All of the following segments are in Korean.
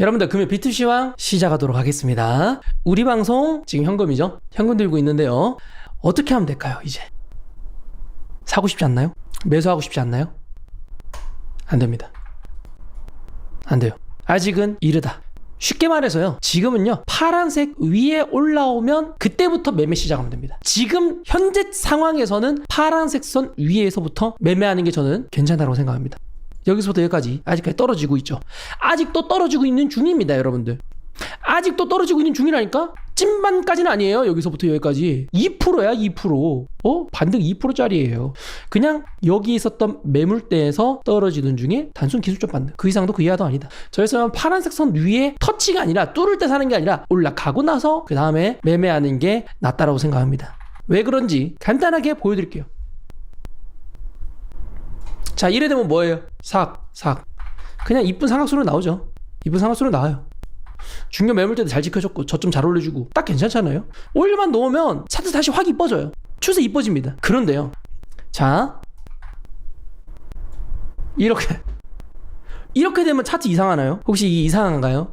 여러분들 금요 비투시황 시작하도록 하겠습니다. 우리 방송 지금 현금이죠? 현금 들고 있는데요. 어떻게 하면 될까요, 이제? 사고 싶지 않나요? 매수하고 싶지 않나요? 안 됩니다. 안 돼요. 아직은 이르다. 쉽게 말해서요. 지금은요. 파란색 위에 올라오면 그때부터 매매 시작하면 됩니다. 지금 현재 상황에서는 파란색 선 위에서부터 매매하는 게 저는 괜찮다고 생각합니다. 여기서부터 여기까지 아직까지 떨어지고 있죠. 아직도 떨어지고 있는 중입니다, 여러분들. 아직도 떨어지고 있는 중이라니까? 찐반까지는 아니에요. 여기서부터 여기까지. 2%야, 2%. 어? 반등 2%짜리예요. 그냥 여기 있었던 매물대에서 떨어지는 중에 단순 기술적 반등. 그 이상도 그 이하도 아니다. 저에서는 파란색 선 위에 터치가 아니라 뚫을 때 사는 게 아니라 올라가고 나서 그 다음에 매매하는 게 낫다라고 생각합니다. 왜 그런지 간단하게 보여드릴게요. 자, 이래 되면 뭐예요? 삭, 삭. 그냥 이쁜 삼각수로 나오죠. 이쁜 삼각수로 나와요. 중요 매물대도 잘 지켜줬고 저점 잘 올려주고 딱 괜찮잖아요. 올려만 놓으면 차트 다시 확 이뻐져요. 추세 이뻐집니다. 그런데요. 자 이렇게 이렇게 되면 차트 이상하나요? 혹시 이 이상한가요?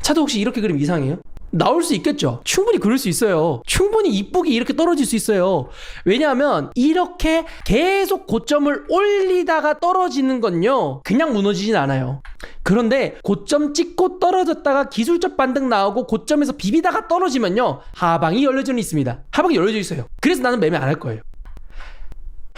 차트 혹시 이렇게 그리면 이상해요? 나올 수 있겠죠. 충분히 그럴 수 있어요. 충분히 이쁘게 이렇게 떨어질 수 있어요. 왜냐하면 이렇게 계속 고점을 올리다가 떨어지는 건요. 그냥 무너지진 않아요. 그런데 고점 찍고 떨어졌다가 기술적 반등 나오고 고점에서 비비다가 떨어지면요. 하방이 열려져 있습니다. 하방이 열려져 있어요. 그래서 나는 매매 안 할 거예요.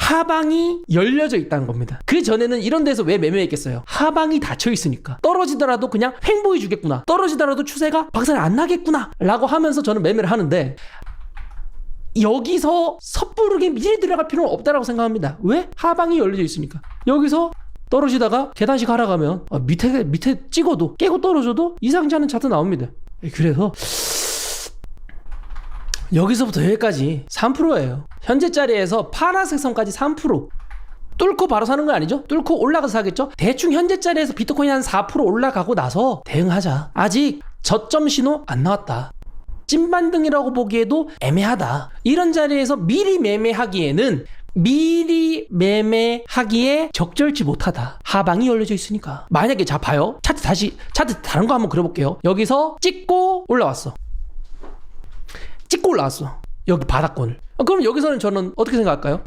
하방이 열려져 있다는 겁니다. 그 전에는 이런 데서 왜 매매했겠어요? 하방이 닫혀 있으니까. 떨어지더라도 그냥 횡보해 주겠구나. 떨어지더라도 추세가 박살이 안 나겠구나. 라고 하면서 저는 매매를 하는데 여기서 섣부르게 미리 들어갈 필요는 없다라고 생각합니다. 왜? 하방이 열려져 있으니까. 여기서 떨어지다가 계단식 하락하면 아, 밑에 밑에 찍어도 깨고 떨어져도 이상치 않은 차트 나옵니다. 그래서 여기서부터 여기까지 3%예요. 현재 자리에서 파란색 선까지 3%. 뚫고 바로 사는 건 아니죠? 뚫고 올라가서 사겠죠? 대충 현재 자리에서 비트코인 한4% 올라가고 나서 대응하자. 아직 저점 신호 안 나왔다. 찐반등이라고 보기에도 애매하다. 이런 자리에서 미리 매매하기에는 미리 매매하기에 적절치 못하다. 하방이 열려져 있으니까. 만약에 자 봐요. 차트 다시 차트 다른 거 한번 그려볼게요. 여기서 찍고 올라왔어. 찍고 올라왔어. 여기 바닥권을. 아, 그럼 여기서는 저는 어떻게 생각할까요?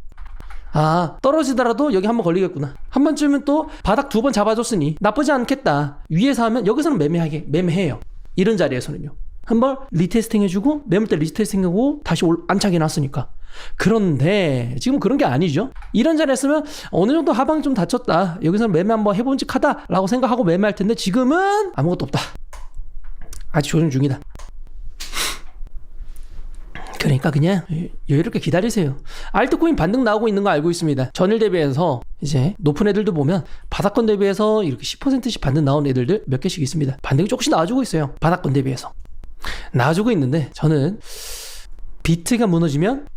아, 떨어지더라도 여기 한 번 걸리겠구나. 한 번쯤은 또 바닥 두 번 잡아줬으니 나쁘지 않겠다. 위에서 하면 여기서는 매매하게, 매매해요. 이런 자리에서는요. 한 번 리테스팅 해주고, 매물대 리테스팅 하고, 다시 올, 안착해 놨으니까. 그런데, 지금 그런 게 아니죠. 이런 자리였으면 어느 정도 하방이 좀 닫혔다. 여기서는 매매 한번 해본 직 하다. 라고 생각하고 매매할 텐데, 지금은 아무것도 없다. 아직 조정 중이다. 그러니까 그냥 여유롭게 기다리세요. 알트코인 반등 나오고 있는 거 알고 있습니다. 전일 대비해서 이제 높은 애들도 보면 바닥권 대비해서 이렇게 10%씩 반등 나온 애들들 몇 개씩 있습니다. 반등이 조금씩 나와주고 있어요. 바닥권 대비해서. 나와주고 있는데 저는 비트가 무너지면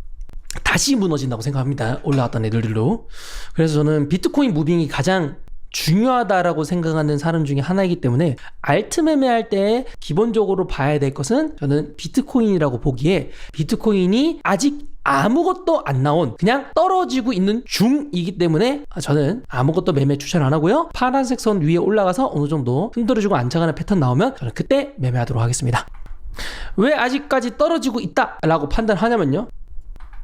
다시 무너진다고 생각합니다. 올라왔던 애들들로. 그래서 저는 비트코인 무빙이 가장 중요하다라고 생각하는 사람 중에 하나이기 때문에 알트 매매할 때 기본적으로 봐야 될 것은 저는 비트코인이라고 보기에 비트코인이 아직 아무것도 안 나온 그냥 떨어지고 있는 중이기 때문에 저는 아무것도 매매 추천 안 하고요. 파란색 선 위에 올라가서 어느 정도 흔들어주고 안착하는 패턴 나오면 저는 그때 매매하도록 하겠습니다. 왜 아직까지 떨어지고 있다 라고 판단하냐면요.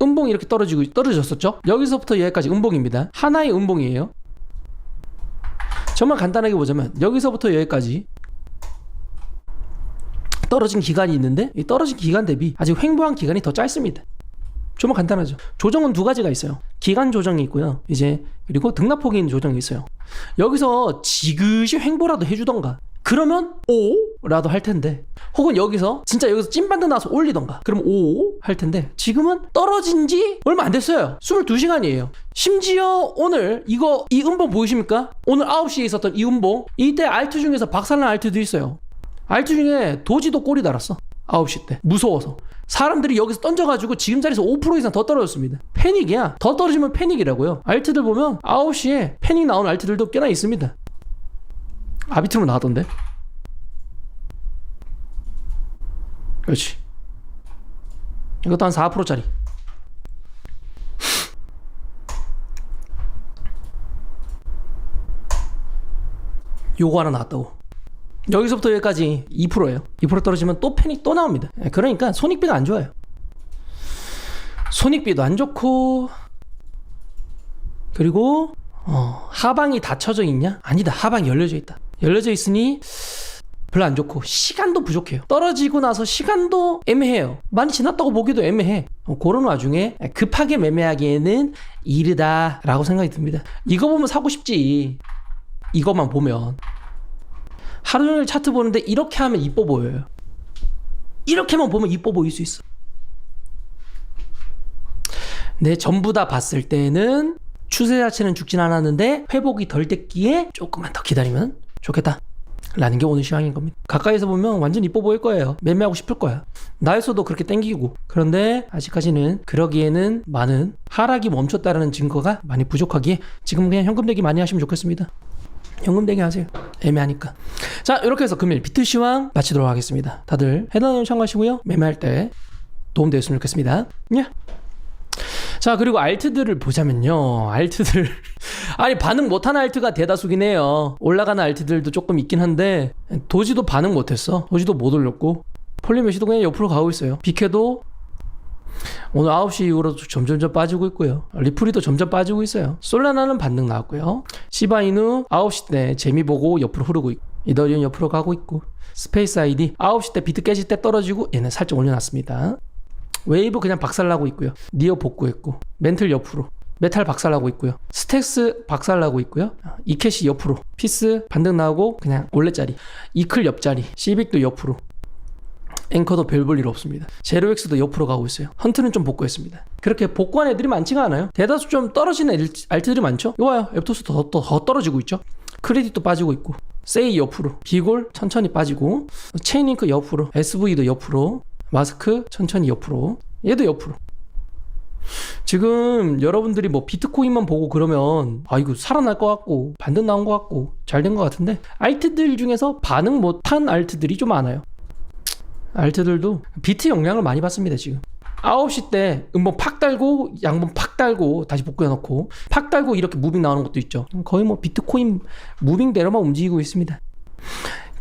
음봉이 이렇게 떨어지고 떨어졌었죠. 여기서부터 여기까지 음봉입니다. 하나의 음봉이에요. 정말 간단하게 보자면 여기서부터 여기까지 떨어진 기간이 있는데 이 떨어진 기간 대비 아직 횡보한 기간이 더 짧습니다. 정말 간단하죠. 조정은 두 가지가 있어요. 기간 조정이 있고요. 이제 그리고 등락폭인 조정이 있어요. 여기서 지그시 횡보라도 해주던가 그러면 오 라도 할 텐데. 혹은 여기서 진짜 여기서 찐반등 나서 올리던가. 그럼 오 할 텐데. 지금은 떨어진 지 얼마 안 됐어요. 22시간이에요. 심지어 오늘 이거 이 음봉 보이십니까? 오늘 9시에 있었던 이 음봉. 이때 알트 중에서 박살난 알트도 있어요. 알트 중에 도지도 꼬리 달았어. 9시 때. 무서워서. 사람들이 여기서 던져가지고 지금 자리에서 5% 이상 더 떨어졌습니다. 패닉이야. 더 떨어지면 패닉이라고요. 알트들 보면 9시에 패닉 나온 알트들도 꽤나 있습니다. 아비트로 나왔던데. 그렇지. 이것도 한 4%짜리. 요거 하나 나왔다고. 여기서부터 여기까지 2%예요. 2% 떨어지면 또 패닉 또 나옵니다. 예, 그러니까 손익비가 안 좋아요. 손익비도 안 좋고 그리고 어, 하방이 닫혀져 있냐? 아니다. 하방이 열려져 있다. 열려져 있으니 별로 안 좋고 시간도 부족해요. 떨어지고 나서 시간도 애매해요. 많이 지났다고 보기도 애매해. 어, 그런 와중에 급하게 매매하기에는 이르다라고 생각이 듭니다. 이거 보면 사고 싶지. 이것만 보면 하루 종일 차트 보는데 이렇게 하면 이뻐 보여요. 이렇게만 보면 이뻐 보일 수 있어. 네, 전부 다 봤을 때는 추세 자체는 죽진 않았는데 회복이 덜 됐기에 조금만 더 기다리면 좋겠다. 라는 게 오늘 시황인 겁니다. 가까이서 보면 완전 이뻐 보일 거예요. 매매하고 싶을 거야. 나에서도 그렇게 땡기고. 그런데 아직까지는 그러기에는 많은 하락이 멈췄다는 증거가 많이 부족하기에 지금 그냥 현금 대기 많이 하시면 좋겠습니다. 현금 대기 하세요. 애매하니까. 자, 이렇게 해서 금일 비트 시황 마치도록 하겠습니다. 다들 해당 내용 참고하시고요. 매매할 때 도움 되었으면 좋겠습니다. 예. 자, 그리고 알트들을 보자면요. 알트들. 아니, 반응 못하는 알트가 대다수긴 해요. 올라가는 알트들도 조금 있긴 한데, 도지도 반응 못했어. 도지도 못 올렸고, 폴리메시도 그냥 옆으로 가고 있어요. 비케도 오늘 9시 이후로 점점점 빠지고 있고요. 리플이도 점점 빠지고 있어요. 솔라나는 반등 나왔고요. 시바이누 9시 때 재미 보고 옆으로 흐르고 있고, 이더리움 옆으로 가고 있고, 스페이스 아이디 9시 때 비트 깨질 때 떨어지고 얘는 살짝 올려놨습니다. 웨이브 그냥 박살나고 있고요. 니어 복구했고 멘틀 옆으로 메탈 박살나고 있고요. 스택스 박살나고 있고요. 이캐시 옆으로 피스 반등 나오고 그냥 원래짜리 이클 옆자리 시빅도 옆으로 앵커도 별 볼 일 없습니다. 제로엑스도 옆으로 가고 있어요. 헌트는 좀 복구했습니다. 그렇게 복구한 애들이 많지가 않아요. 대다수 좀 떨어지는 애 알트들이 많죠. 이거 봐요. 앱토스 더, 더, 더 떨어지고 있죠. 크레딧도 빠지고 있고 세이 옆으로 비골 천천히 빠지고 체인링크 옆으로 SV도 옆으로 마스크 천천히 옆으로 얘도 옆으로 지금 여러분들이 뭐 비트코인만 보고 그러면 아 이거 살아날 것 같고 반등 나온 것 같고 잘 된 것 같은데 알트들 중에서 반응 못한 알트들이 좀 많아요. 알트들도 비트 영향을 많이 받습니다 지금. 9시 때 음봉 팍 달고 양봉 팍 달고 다시 복구해 놓고 팍 달고 이렇게 무빙 나오는 것도 있죠. 거의 뭐 비트코인 무빙대로만 움직이고 있습니다.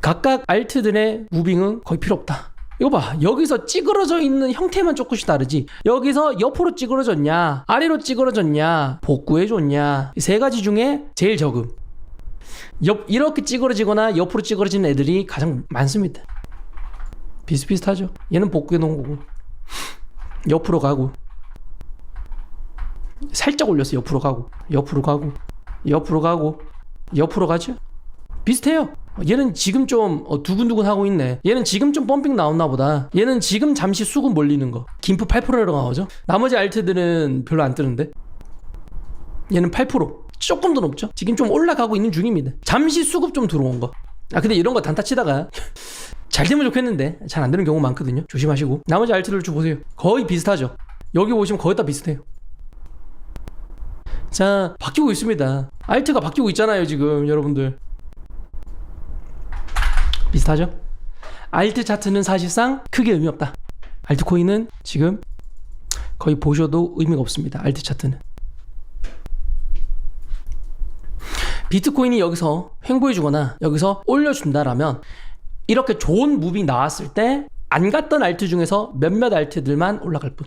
각각 알트들의 무빙은 거의 필요 없다 이거 봐. 여기서 찌그러져 있는 형태만 조금씩 다르지. 여기서 옆으로 찌그러졌냐, 아래로 찌그러졌냐, 복구해줬냐. 이세 가지 중에 제일 적음. 옆, 이렇게 찌그러지거나 옆으로 찌그러지는 애들이 가장 많습니다. 비슷비슷하죠. 얘는 복구해 놓은 거고. 옆으로 가고. 살짝 올렸어. 옆으로 가고. 옆으로 가고. 옆으로 가고. 옆으로 가죠. 비슷해요. 얘는 지금 좀 어, 두근두근 하고 있네. 얘는 지금 좀 펌핑 나왔나 보다. 얘는 지금 잠시 수급 몰리는 거. 김프 8%로 나오죠. 나머지 알트들은 별로 안 뜨는데. 얘는 8%. 조금 더 높죠. 지금 좀 올라가고 있는 중입니다. 잠시 수급 좀 들어온 거. 아 근데 이런 거 단타 치다가 잘 되면 좋겠는데 잘 안 되는 경우 많거든요. 조심하시고 나머지 알트를 좀 보세요. 거의 비슷하죠. 여기 보시면 거의 다 비슷해요. 자 바뀌고 있습니다. 알트가 바뀌고 있잖아요 지금 여러분들. 비슷하죠? 알트 차트는 사실상 크게 의미 없다. 알트코인은 지금 거의 보셔도 의미가 없습니다. 알트 차트는. 비트코인이 여기서 횡보해주거나 여기서 올려준다라면 이렇게 좋은 무빙 나왔을 때 안 갔던 알트 중에서 몇몇 알트들만 올라갈 뿐.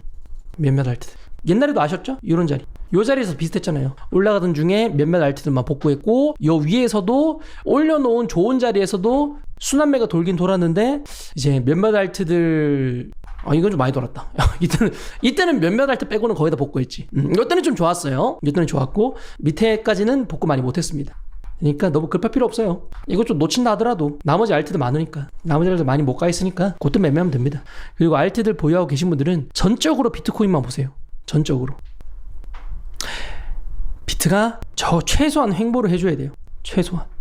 몇몇 알트들. 옛날에도 아셨죠? 이런 자리. 요 자리에서 비슷했잖아요. 올라가던 중에 몇몇 알트들만 복구했고 요 위에서도 올려놓은 좋은 자리에서도 순환매가 돌긴 돌았는데 이제 몇몇 알트들 아 이건 좀 많이 돌았다. 이때는 이때는 몇몇 알트 빼고는 거의 다 복구했지. 음, 이때는 좀 좋았어요. 이때는 좋았고 밑에까지는 복구 많이 못했습니다. 그러니까 너무 급할 필요 없어요. 이거 좀 놓친다 하더라도 나머지 알트들 많으니까 나머지 알트들 많이 못 가 있으니까 그때 매매하면 됩니다. 그리고 알트들 보유하고 계신 분들은 전적으로 비트코인만 보세요. 전적으로. 비트가 저 최소한 횡보를 해줘야 돼요. 최소한.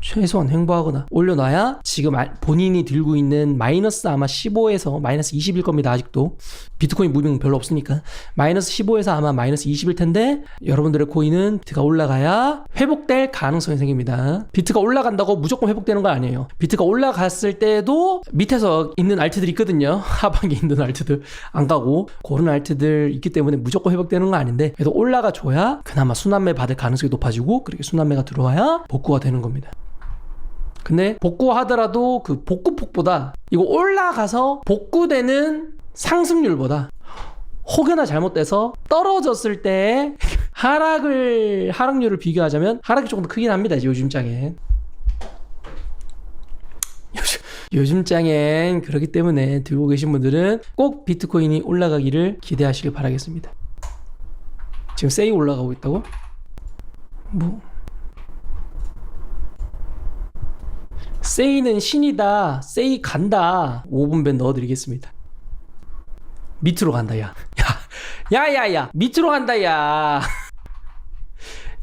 최소한 횡보하거나 올려놔야 지금 알- 본인이 들고 있는 마이너스 아마 15에서 마이너스 20일 겁니다 아직도. 비트코인 무빙 별로 없으니까. 마이너스 15에서 아마 마이너스 20일 텐데 여러분들의 코인은 비트가 올라가야 회복될 가능성이 생깁니다. 비트가 올라간다고 무조건 회복되는 거 아니에요. 비트가 올라갔을 때도 밑에서 있는 알트들이 있거든요. 하방에 있는 알트들. 안 가고 그런 알트들 있기 때문에 무조건 회복되는 거 아닌데 그래도 올라가 줘야 그나마 순환매 받을 가능성이 높아지고 그렇게 순환매가 들어와야 복구가 되는 겁니다 근데 복구하더라도 그 복구폭보다 이거 올라가서 복구되는 상승률보다 혹여나 잘못돼서 떨어졌을 때 하락을 하락률을 비교하자면 하락이 조금 더 크긴 합니다. 이제 요즘 장엔. 요즘, 요즘 장엔 그렇기 때문에 들고 계신 분들은 꼭 비트코인이 올라가기를 기대하시길 바라겠습니다. 지금 세이 올라가고 있다고? 뭐 세이는 신이다. 세이 간다. 5분 밴 넣어드리겠습니다. 밑으로 간다, 야. 야, 야, 야, 야. 밑으로 간다, 야.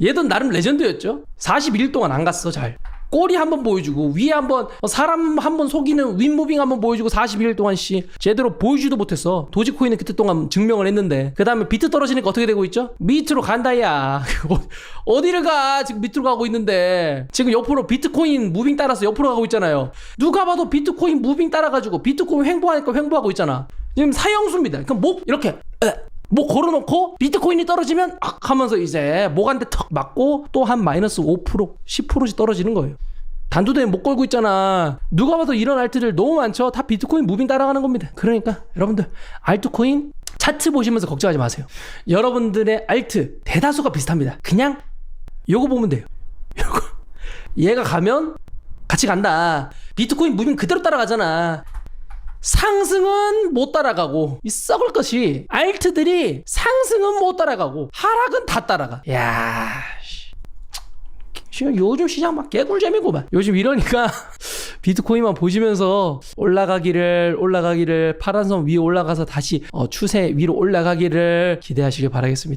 얘도 나름 레전드였죠? 41일 동안 안 갔어, 잘. 꼬리 한번 보여주고, 위에 한번, 어, 사람 한 번 속이는 윗무빙 한번 보여주고, 41일 동안, 씨. 제대로 보여주지도 못했어. 도지코인은 그때 동안 증명을 했는데. 그 다음에 비트 떨어지니까 어떻게 되고 있죠? 밑으로 간다, 야. 어, 어디를 가? 지금 밑으로 가고 있는데. 지금 옆으로 비트코인 무빙 따라서 옆으로 가고 있잖아요. 누가 봐도 비트코인 무빙 따라가지고, 비트코인 횡보하니까 횡보하고 있잖아. 지금 사형수입니다. 그럼 목, 이렇게. 에. 목 걸어놓고 비트코인이 떨어지면 악 하면서 이제 목한테 턱 맞고 또 한 마이너스 5% 10%씩 떨어지는 거예요. 단두대에 목 걸고 있잖아. 누가 봐도 이런 알트들 너무 많죠. 다 비트코인 무빙 따라가는 겁니다. 그러니까 여러분들 알트코인 차트 보시면서 걱정하지 마세요. 여러분들의 알트 대다수가 비슷합니다. 그냥 요거 보면 돼요. 요거 얘가 가면 같이 간다. 비트코인 무빙 그대로 따라가잖아. 상승은 못 따라가고 이 썩을 것이 알트들이 상승은 못 따라가고 하락은 다 따라가. 야. 씨. 지금 요즘 시장 막 개꿀잼이고만. 요즘 이러니까 비트코인만 보시면서 올라가기를 올라가기를 파란 선 위에 올라가서 다시 어, 추세 위로 올라가기를 기대하시길 바라겠습니다.